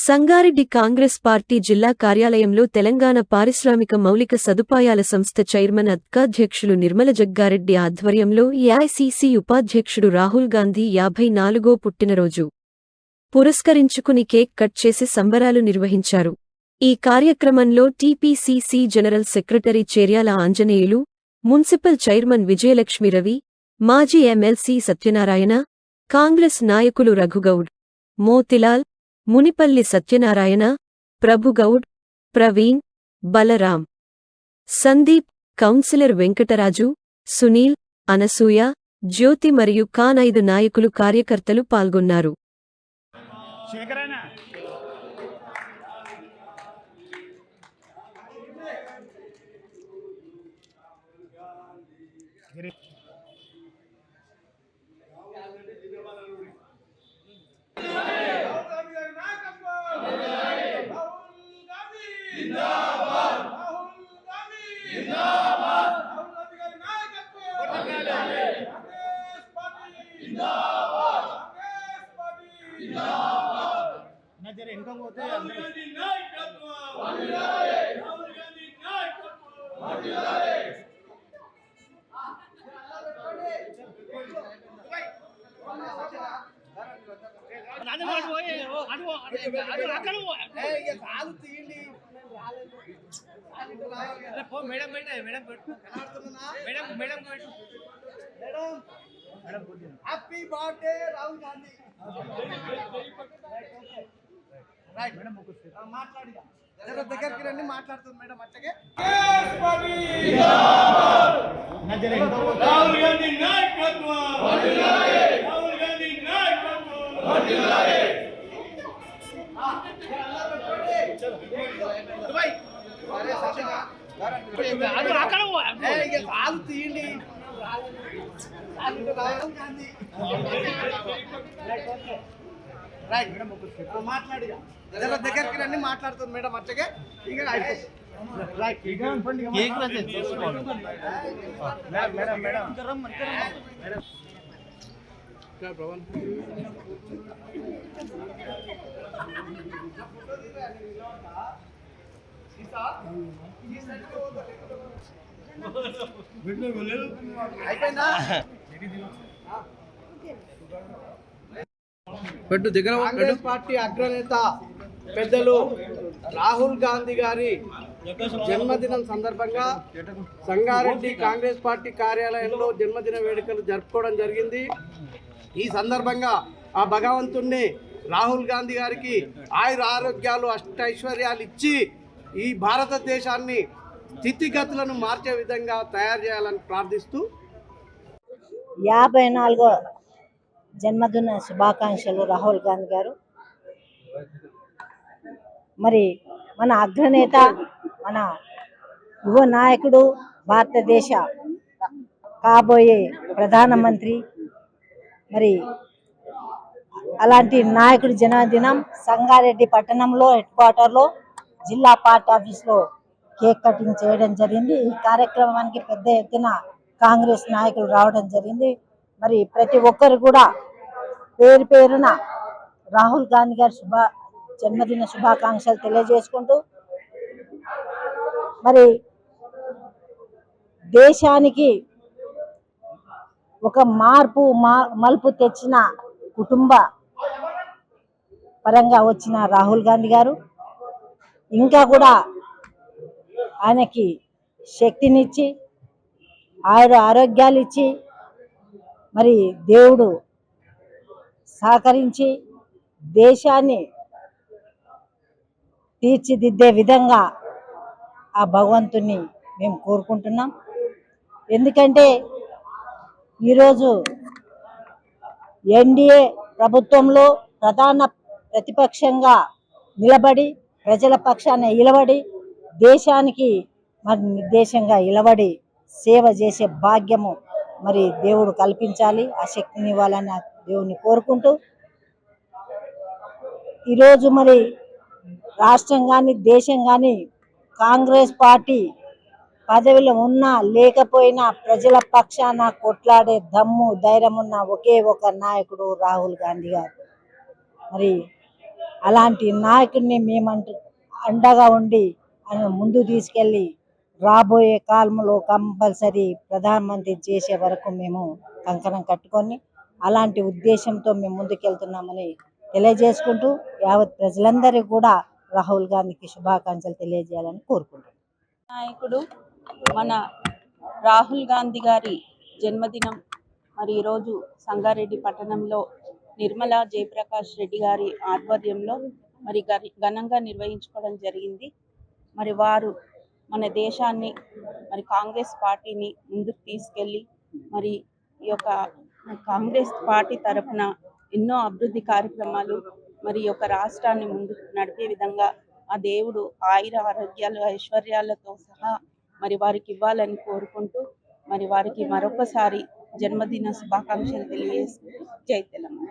Sangareddy Congress party జిల్లా కార్యాలయంలో తెలంగాణ పారిశ్రామిక మౌలిక సదుపాయాల సంస్థ చైర్మన్ అధ్యక్షులు నిర్మల జగ్గారెడ్డి ఆధ్వర్యంలో ఏఐసీసీ ఉపాధ్యక్షుడు రాహుల్ గాంధీ యాభై నాలుగో పుట్టినరోజు పురస్కరించుకుని కేక్ కట్ చేసి సంబరాలు నిర్వహించారు. ఈ కార్యక్రమంలో TPCC general secretary Cheryala Anjaneyulu municipal chairman Vijayalakshmi Ravi మాజీ ఎమ్మెల్సీ సత్యనారాయణ కాంగ్రెస్ నాయకులు రఘుగౌడ్ మోతిలాల్ మునిపల్లి సత్యనారాయణ ప్రభుగౌడ్ ప్రవీణ్ బలరాం సందీప్ కౌన్సిలర్ వెంకటరాజు సునీల్ అనసూయ జ్యోతి మరియు ఖాన్ ఐదు నాయకులు కార్యకర్తలు పాల్గొన్నారు. అక్కడ మేడం పెట్టే, madam. Madam madam. Madam. Happy birthday Rahul Gandhi right madam. మాట్లాడి దగ్గరికి రండి మాట్లాడుతుంది మేడం పోతే రాహుల్ గాంధీ నాయకత్వం రాహుల్ గాంధీ నాయకత్వం అరే సత్య అటు అక్కడ పో. ఇక కాలు తీయండి రాహుల్ గాంధీ రైట్ మేడం మాట్లాడి జర దగ్గరికి రండి మాట్లాడుతుంది మేడం అట్టగే ఇక అయిపోతుంది రైట్ కేక్ రాజే తీసుకోవాలి. మేడం మేడం మేడం మేడం అయిపోయిందా పెట్టు దగ్గర కాంగ్రెస్ పార్టీ అగ్రనేత పెద్దలు రాహుల్ గాంధీ గారి జన్మదినం సందర్భంగా సంగారెడ్డి కాంగ్రెస్ పార్టీ కార్యాలయంలో జన్మదిన వేడుకలు జరుపుకోవడం జరిగింది. ఈ సందర్భంగా ఆ భగవంతుణ్ణి రాహుల్ గాంధీ గారికి ఆయుర ఆరోగ్యాలు అష్టైశ్వర్యాలు ఇచ్చి ఈ భారతదేశాన్ని స్థితిగతులను మార్చే విధంగా తయారు చేయాలని ప్రార్థిస్తూ యాభై నాలుగో జన్మదిన శుభాకాంక్షలు రాహుల్ గాంధీ గారు. మరి మన అగ్రనేత మన యువ నాయకుడు భారతదేశ కాబోయే ప్రధానమంత్రి మరి అలాంటి నాయకుడి జన్మదినం సంగారెడ్డి పట్టణంలో హెడ్ క్వార్టర్లో జిల్లా పార్టీ ఆఫీస్లో కేక్ కటింగ్ చేయడం జరిగింది. ఈ కార్యక్రమానికి పెద్ద ఎత్తున కాంగ్రెస్ నాయకులు రావడం జరిగింది. మరి ప్రతి ఒక్కరు కూడా పేరు పేరున రాహుల్ గాంధీ గారి శుభ జన్మదిన శుభాకాంక్షలు తెలియజేసుకుంటూ మరి దేశానికి ఒక మార్పు మలుపు తెచ్చిన కుటుంబ పరంగా వచ్చిన రాహుల్ గాంధీ గారు ఇంకా కూడా ఆయనకి శక్తినిచ్చి ఆయుర ఆరోగ్యాలు ఇచ్చి మరి దేవుడు సహకరించి దేశాన్ని తీర్చిదిద్దే విధంగా ఆ భగవంతుణ్ణి మేము కోరుకుంటున్నాం. ఎందుకంటే ఈరోజు ఎన్డీఏ ప్రభుత్వంలో ప్రధాన ప్రతిపక్షంగా నిలబడి ప్రజల పక్షాన నిలబడి దేశానికి మరి నిర్దేశంగా నిలబడి సేవ చేసే భాగ్యము మరి దేవుడు కల్పించాలి ఆ శక్తిని ఇవ్వాలని ఆ దేవుని కోరుకుంటూ ఈరోజు మరి రాష్ట్రం కానీ దేశం కానీ కాంగ్రెస్ పార్టీ పదవిలో ఉన్నా లేకపోయినా ప్రజల పక్షాన కొట్లాడే దమ్ము ధైర్యం ఉన్న ఒకే ఒక నాయకుడు రాహుల్ గాంధీ గారు. మరి అలాంటి నాయకుడిని మేమంటూ అండగా ఉండి ఆయన ముందు తీసుకెళ్ళి రాబోయే కాలంలో కంపల్సరీ ప్రధానమంత్రి చేసే వరకు మేము కంకణం కట్టుకొని అలాంటి ఉద్దేశంతో మేము ముందుకెళ్తున్నామని తెలియజేసుకుంటూ యావత్ ప్రజలందరికీ కూడా రాహుల్ గాంధీకి శుభాకాంక్షలు తెలియజేయాలని కోరుకుంటున్నాను నాయకుడు మన రాహుల్ గాంధీ గారి జన్మదినం మరి ఈరోజు సంగారెడ్డి పట్టణంలో నిర్మలా జయప్రకాష్ రెడ్డి గారి ఆధ్వర్యంలో మరి ఘనంగా నిర్వహించుకోవడం జరిగింది. మరి వారు మన దేశాన్ని మరి కాంగ్రెస్ పార్టీని ముందుకు తీసుకెళ్ళి మరి ఈ యొక్క కాంగ్రెస్ పార్టీ తరఫున ఎన్నో అభివృద్ధి కార్యక్రమాలు మరి యొక్క రాష్ట్రాన్ని ముందుకు నడిపే విధంగా ఆ దేవుడు ఆయుర ఆరోగ్యాలు ఐశ్వర్యాలతో సహా మరి వారికి ఇవ్వాలని కోరుకుంటూ మరి వారికి మరొకసారి జన్మదిన శుభాకాంక్షలు తెలియజేస్తూ జై తెలంగాణ.